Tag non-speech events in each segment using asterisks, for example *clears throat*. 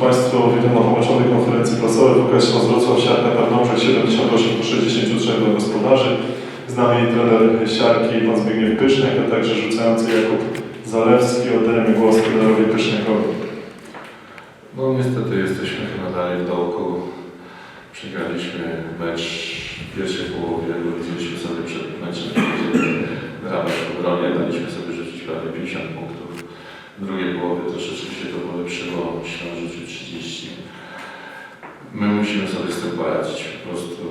Państwu, witam na pomoczowej konferencji prasowej w okresie Wrocław Siarka Tarnobrzeg 78 do 63 dla gospodarzy. Z nami trener Siarki, pan Zbigniew Pysznek, a także rzucający Jakub Zalewski. Oddajemy głos trenerowi Pysznekowi. No niestety jesteśmy chyba dalej w dołku. Przegraliśmy mecz w pierwszej połowie, bo widzieliśmy sobie przed meczem, gramy w obronie, daliśmy sobie rzucić prawie 50 punktów. Drugiej połowie troszeczkę się to polepszyło, myślę, że rzucił 30. My musimy sobie z tym poradzić, po prostu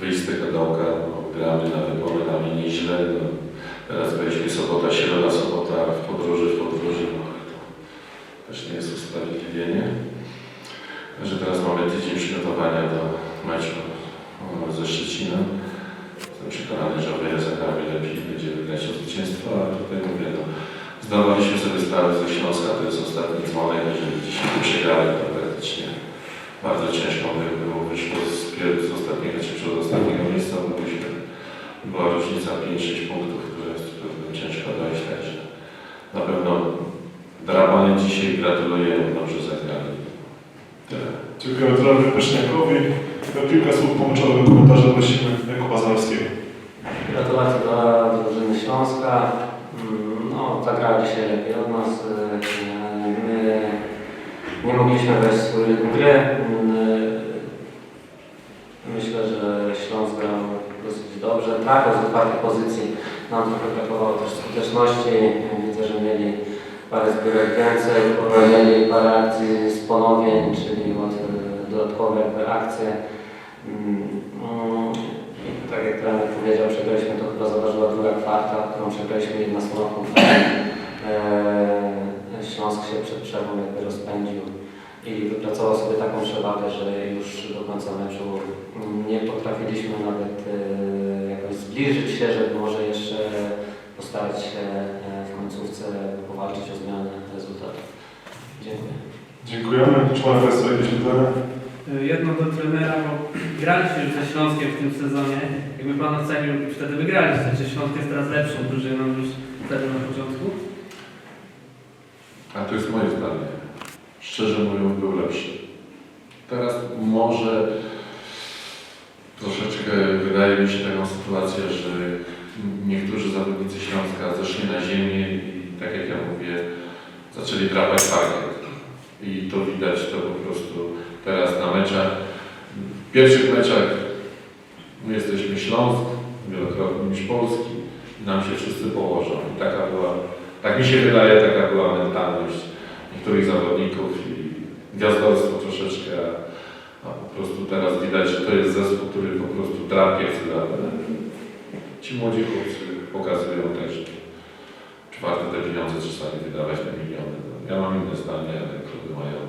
wyjść z tego dołka, no, gramy nawet momentami nieźle. No, teraz byliśmy sobota, środa, sobota w podróży, w podróży, no ale to też nie jest usprawiedliwienie. Że teraz mamy tydzień przygotowania do meczu ze Szczecinem. Jestem przekonany, że o wiele zagramy lepiej będzie wygrać o zwycięstwo, ale tutaj mówię, no, zdawaliśmy sobie sprawę ze Śląska, to jest ostatni dzwonek, jeżeli dzisiaj by przegrali, to praktycznie bardzo ciężko by było wyszło z, ostatniego czy przedostatniego miejsca, bo byśmy, była różnica 5-6 punktów, które jest pewno ciężko dojść, także na pewno Drabanie dzisiaj gratuluję, dobrze zagrali. Tyle. Dziękujemy trenerowi Pysznekowi. Kilka słów pomoczowych komentarzy prosimy Jakuba Zalewskiego. Gratulacje dla drużyny Śląska. Mm, No, dzisiaj lepiej od nas. Yy, My nie mogliśmy wejść w swój rytm gry. Mm, Myślę, że Śląsk grał dosyć dobrze. Trafiał z otwartej pozycji. Nam trochę brakowało też skuteczności. Widzę, że mieli parę zbiórek więcej, mieli parę akcji z ponowień, czyli łatwe dodatkowe akcje. Mm, i tak jak trener powiedział, przegraliśmy to chyba zaważyła druga kwarta, którą przegraliśmy. Eee, Śląsk się przed przerwą jakby rozpędził i wypracował sobie taką przewagę, że już do końca meczu nie potrafiliśmy nawet e, jakoś zbliżyć się, żeby może jeszcze postarać się e, w końcówce powalczyć o zmianę rezultatu. Dziękuję. Dziękujemy. Czy mają Państwo jakieś pytania? Jedno do trenera, bo *clears throat* graliście już ze Śląskiem w tym sezonie. Jakby Pan ocenił, wtedy wygraliście. Czy Śląsk jest teraz lepszą drużyną niż wtedy na początku? A to jest moje zdanie. Szczerze mówiąc, był lepszy. Teraz może troszeczkę wydaje mi się taką sytuację, że niektórzy zawodnicy Śląska zeszli na ziemię i tak jak ja mówię, zaczęli drapać parkiet. I to widać, to po prostu teraz na meczach, w pierwszych meczach my jesteśmy Śląsk, wielokrotnie niż Polski nam się wszyscy położą. I taka była, tak mi się wydaje, taka była mentalność niektórych zawodników i gwiazdorstwo troszeczkę, a po prostu teraz widać, że to jest zespół, który po prostu drapie chwilę. Ci młodzi chłopcy pokazują też, że czwarte te pieniądze czasami wydawać na miliony. No, Ja mam inne zdanie, ale kluby mają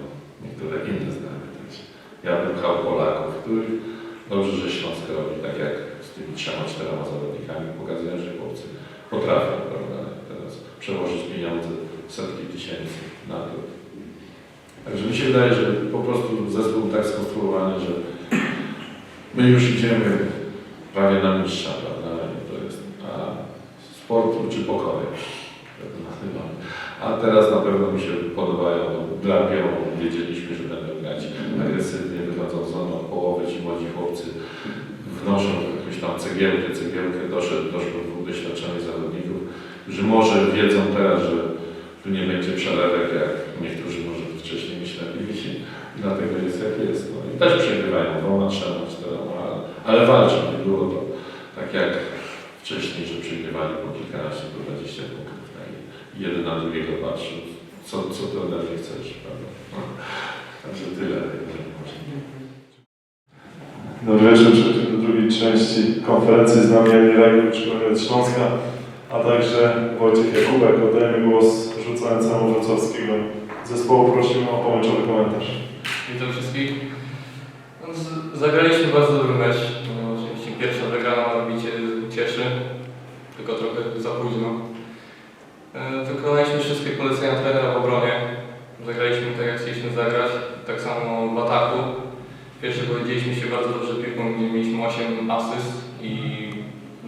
niektóre inne zdanie. Także ja bym pchał Polaków, których dobrze, że Śląsk robi tak jak z tymi trzema, czterema zawodnikami. Pokazują, że chłopcy potrafią prawda, teraz przełożyć pieniądze, setki tysięcy na to. Także mi się wydaje, że po prostu zespół tak skonstruowany, że my już idziemy prawie na mistrza, prawda? To jest a sportu czy nazywamy. A teraz na pewno mi się podobają, drapią, wiedzieliśmy, że będą grać agresywnie, wychodzą z zonu połowy, ci młodzi chłopcy wnoszą jakąś tam cegiełkę, cegiełkę, doszedł, doszło dwóch doświadczonych zawodników, że może wiedzą teraz, że tu nie będzie przelewek, jak niektórzy może wcześniej myśleli *laughs* dlatego jest jak jest. No i też przegrywają dwoma, trzema, czterema, ale, ale walczą. Nie było to tak jak wcześniej, że przegrywali po kilkanaście, po 20 punktów. Tak? I jeden na drugiego patrzył, co, co ty ode mnie chcesz, prawda? No. Także tyle, jeżeli można. Dobry wieczór, do drugiej części konferencji. Z nami Emil Rajkowicz, kolega z Śląska, a także Wojciech Jakubek. Oddajemy głos rzucającemu wrocławskiego zespołu. Prosimy o pomoczowy komentarz. Witam wszystkich. No, Zagraliśmy bardzo dobry mecz. No, oczywiście pierwsza wygrana robicie cieszy, tylko trochę za późno. E, Wykonaliśmy wszystkie polecenia trenera w obronie. Zagraliśmy tak, jak chcieliśmy zagrać. Tak samo w ataku. W pierwszej powiedzieliśmy się bardzo dobrze piłką, gdzie mieliśmy 8 asyst i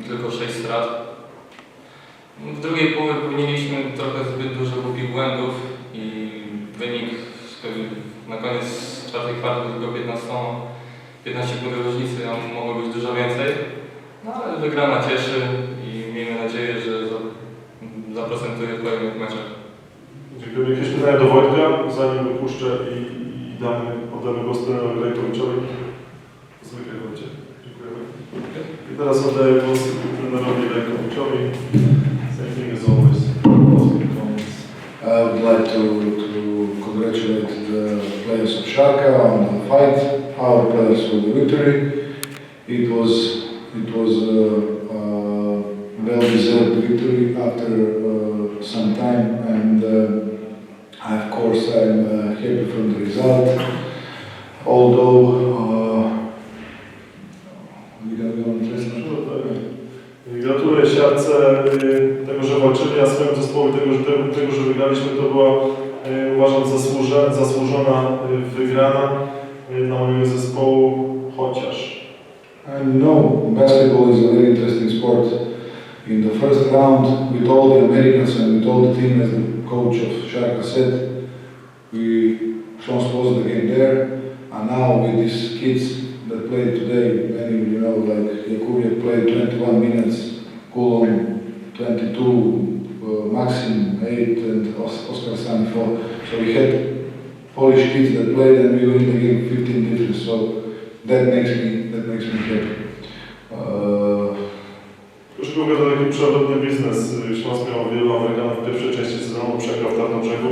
tylko 6 strat. W drugiej połowie popełniliśmy trochę zbyt dużo głupich błędów i wynik na koniec czwartej kwarty tylko 15, 15 punktów różnicy, a mogło być dużo więcej. No ale wygrana cieszy i miejmy nadzieję, że za- zaprocentuje w kolejnych meczach. Dziękuję. Jakieś pytania do Wojtka, zanim wypuszczę i, i damy, oddamy głos trenerowi Rajkowiczowi. Zwykle. Dziękuję. I teraz oddaję głos trenerowi Rajkowiczowi. Same thing as always. Closing comments. I would like to, to congratulate the players of Schalke on the fight, our players for the victory. It was, it was a, a well-deserved victory after uh, some time and uh, of course I'm uh, happy from the result. Although uh, I Gratuluję siarce y, tego, że walczyli, a swojemu zespołowi tego, że, tego, że wygraliśmy. To była, y, uważam, zasłuże, zasłużona y, wygrana dla mojego zespołu, chociaż. And no, basketball is a very interesting sport. In the first round, with all the Americans and with all the team, as the coach of Schalke said, we transposed the game there. And now with these kids that played today, many, you know, like Jakubiak played 21 minutes, Kulon 22, uh, Maxim 8, and Os- Oscar Stan 4. So we had Polish kids that played and we win the game 15 difference. So that makes me makes me happy. Uh, Koszykówka to taki przewodni biznes. Śląsk miał wielu Amerykanów w pierwszej części sezonu, przegrał w Tarnobrzegu.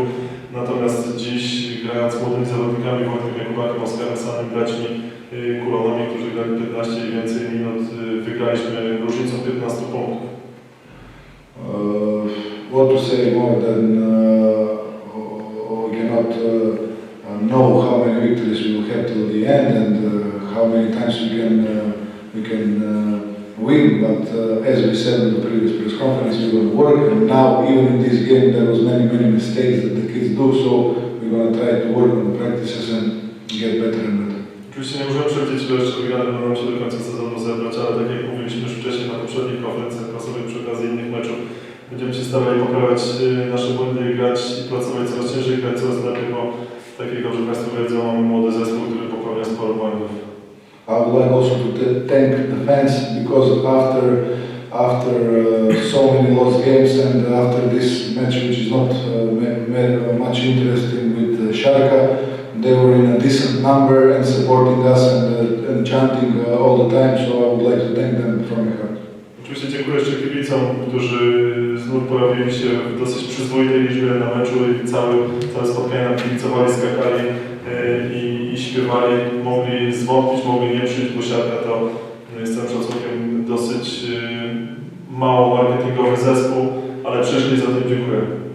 Natomiast dziś, grając z młodymi zawodnikami, Wojtkiem Jakubakiem, Oskarem Sanem, braćmi y, Kulonami, którzy grali 15 i więcej minut, y, wygraliśmy różnicą 15 punktów. uh, what to say more than uh, we cannot uh, know how many victories we will have till the end and uh, how many times we can uh, we can uh, win. But uh, as we said in the previous press conference, we will work. And now, even in this game, there was many many mistakes that the kids do. So we're gonna try to work on practices and get better and better. Oczywiście nie możemy przewidzieć, ile jeszcze wygrane będą się do końca sezonu zebrać, ale tak jak mówiliśmy już wcześniej na poprzednich konferencjach prasowych przy okazji innych meczów, będziemy się starali poprawiać y, nasze błędy i grać i pracować coraz ciężej, grać coraz lepiej, bo tak jak dobrze Państwo wiedzą, mamy młody zespół, który popełnia sporo błędów. I would like also to thank the fans because after after uh, so many lost games and after this match, which is not uh, much interesting with uh, Schalke, they were in a decent number and supporting us and, uh, and chanting uh, all the time. So I would like to thank them from my heart. Oczywiście dziękuję jeszcze kibicom, którzy znów pojawili się w dosyć przyzwoitej liczbie na meczu i całe, całe spotkanie nam kibicowali, skakali i, i śpiewali. Mogli zwątpić, mogli nie przyjść, bo siatka to y, z całym szacunkiem dosyć y, mało marketingowy zespół, ale przyszli, za tym dziękuję.